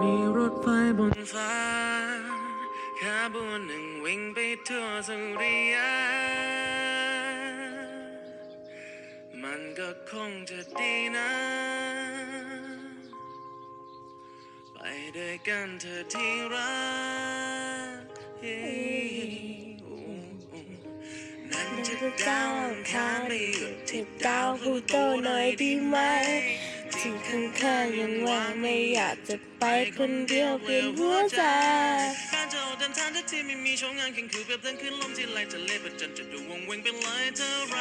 มีรถไฟบนฟ้าขบวนหนึ่งวิ่งไปทั่วสุริยะมันก็คงจะดีนะ ไปด้วยกันเธอที่รักนั่นจะดาวอังคารไปหยุดที่ดาวพูโตหน่อยดีไหม ที่ข้างข้างๆยังว่างไม่อยากจะไปคนเดียวเปลี่ยนหัวใจการจะออกเดินทางทั้งที่ไม่มีช่องงานแข่งคือเปรียบเทียบขึ้นลมที่ไหลทะเลประจันจะดูวงเวงเป็นเลยเท่าไร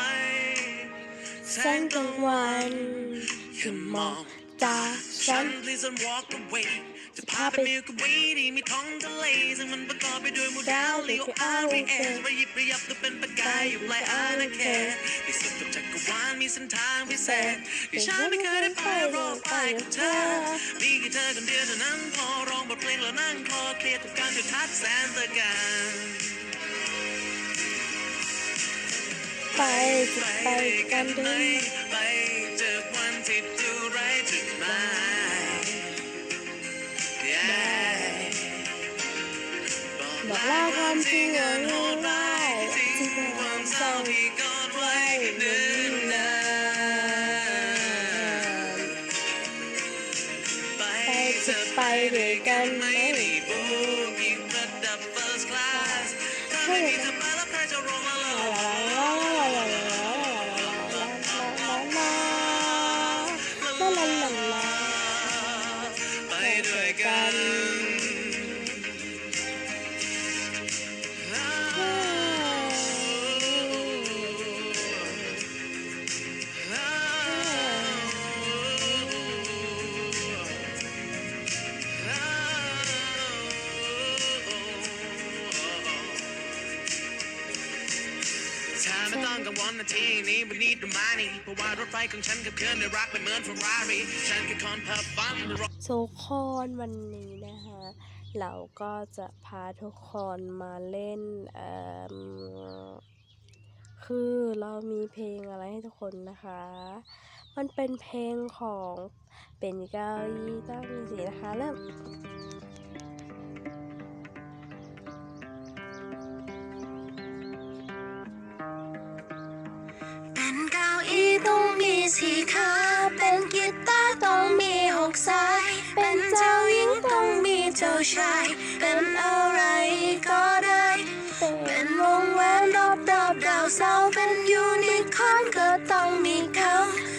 แสงกลางวันขึ้นมองตาฉัฉันน please don't walk away จะพาไปมิลกวีที่มีท้องทะเลซึ่งมันประกอบไปด้วยมูดาวลีโออาร์วีเอสระยิบระยับตัวเป็นประกายอยู่ปลายอาณาเขตที่สุดกับจักรวาลมีเส้นทางพิเศษที่ฉันไม่เคยได้ไปรอไปกับเธอมีแค่เธอคนเดียวเท่านั้นพอร้องบทเพลงแล้วนั่งคลอเคลียร์กับการจุดทัดแสนตะการไปจะไปกันไหมด้วย ล่าความจริงเอาโน้ร้ายที่ที่คความาวมเศเศร้าร้าที่กอดไว้เนิ่นนานไปเธอไปด้วยกันไหมในโบกี้ระดับ first class ถ้าไม่มีเธอ วลนาทีนี้วันนี้ดูมานี่เพราะว่ารถไฟของฉันกับเคลื่อนได้รักไปเหมือนเฟอร์รารี่ฉันคือคอนเพิ่มฟันรถทุกคนวันนี้นะคะ เราก็จะพาทุกคนมาเล่นเอ่มคือเรามีเพลงอะไรให้ทุกคนนะคะ มันเป็นเพลงของเป็นเก้าหลีต้องมีสีนะคะเริ่ม สี่ขาเป็นกีตาร์ต้องมีหกสาย เป็นเจ้าหญิงต้องมีเจ้าชาย เป็นอะไรก็ได้ เป็นวงแหวนรอบรอบดาวเสาเป็นยูนิคอร์นก็ต้องมีเขา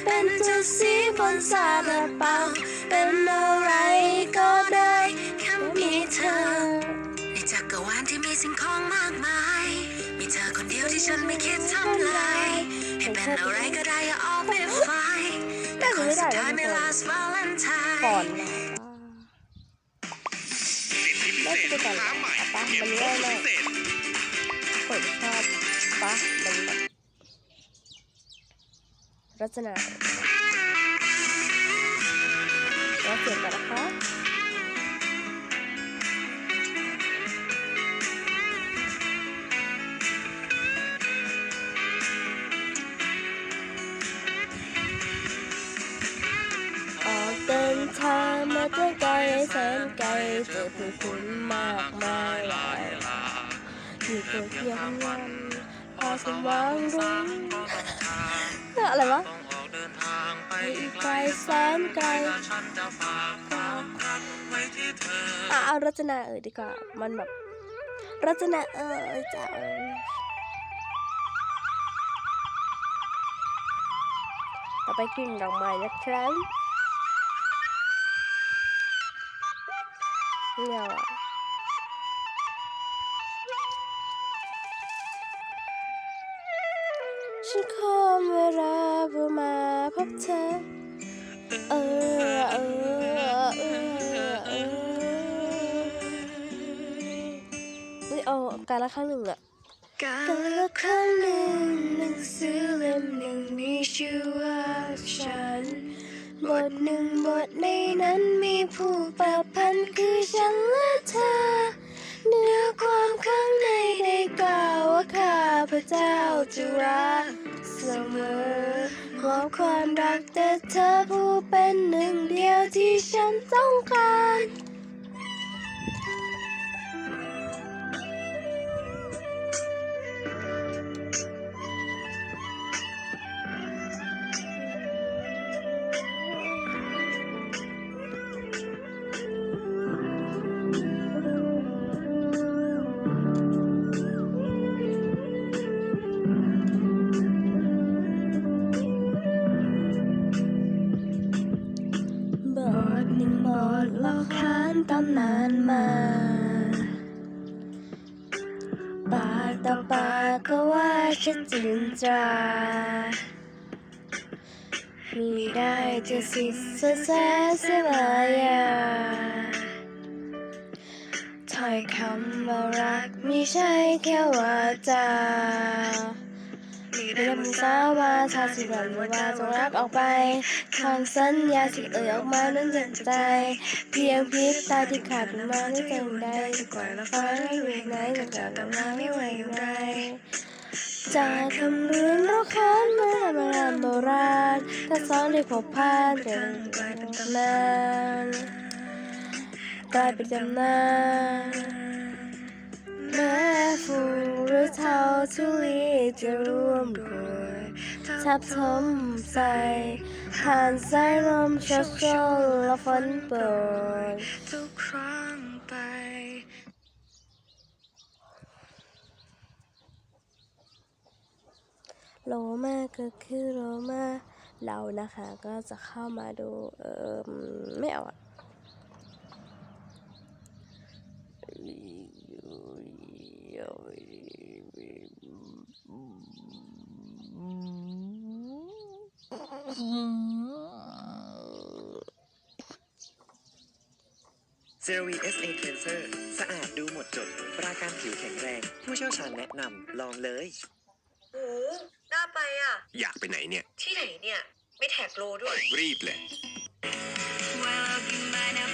เป็นจ้าสีบนซาลาเปา เป็นอะไรก็ได้แค่มีเธอ ในจักรวาลที่มีสิ่งของมากมาย มีเธอคนเดียวที่ฉันไม่คิดทำลายให้เป็นอะไรก็ได้อย่าออ แต่คนสุดท้ายไม่ last valentine ก่อนนะเล่นไปก่อนนะเอาปะมันเล่นเลยผมชอบปะมันแบบรัชนาเราเสียงกันนะคะ นไกลเจอผู้คนมากมายหลายหลากอยู่เพียงวันพอสว่างรุ่งอะไรวะไปอีกไกลแสนไกลอะเอารัชนาเอ่ยดีกว่า มันแบบรัชนาเอ่ยจ้าต่อไปกลิ่นดอกไม้นะครับ เนี่ยว่ะฉันขอเวลาเพื่อมาพบเธอ เออเออเออเออเฮ้ยเอาการละครั้งหนึ่งอะการละครั้งหนึ่งหนังสือเล่มหนึ่งมีชื่อว่าฉัน บทหนึ่งบทในนั้นมีผู้ประพันธ์คือฉันและเธอ เนื้อความข้างในได้กล่าวว่าข้าพระเจ้าจะรักเสมอมอบความรักแต่เธอผู้เป็นหนึ่งเดียวที่ฉันต้องการ ปากต่อปากก็ว่าฉันจินตรามีได้จะสิสแสเสมายาถ้อยคำว่ารักไม่ใช่แค่ว่าจามีเรื่ได้มุมุสาวาทาสิบันว่าจงรักออกไป คำสัญญาที่เอ่ยออกมานั้นเจ็บใจ เพียงพริบตาที่ขาดมาไม่เต็มได้จะกว่าละฟ้าไม่เวไหนจะจากกันมาไม่ไหวอย่างจากคำเรือนเราค้านมาโบราณโบราณถ้าซ้อนได้พบผ่านจนกลายเป็นตำนานกลายเป็นตำนานแม้ฟูงหรือเท่าทุลีจะร่วมโรยทับถมใส่ ผ่านสายลมชักโชนและฝนโปรยทุกครั้งไปโลมาก็คือโลมาเรานะคะก็จะเข้ามาดูเออไม่เอาอ เซรวีเอสเอเคลเซอร์สะอาดดูหมดจด ปราการผิวแข็งแรง ผู้เชี่ยวชาญแนะนำลองเลย โอ้น่าไปอะ อยากไปไหนเนี่ย ที่ไหนเนี่ย ไม่แท็กโลด้วย รีบเลย Walau gimana pun kau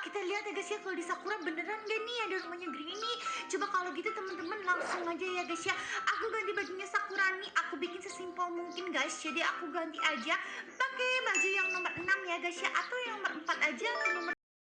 kita lihat ya guys ya kalau di Sakura beneran gak nih ada rumahnya Greeny Coba kalau gitu teman-teman langsung aja ya guys ya. Aku ganti bajunya Sakura nih Aku bikin sesimpel mungkin guys. Jadi aku ganti aja pakai baju yang nomor 6 ya guys ya Atau yang nomor 4 aja atau nomor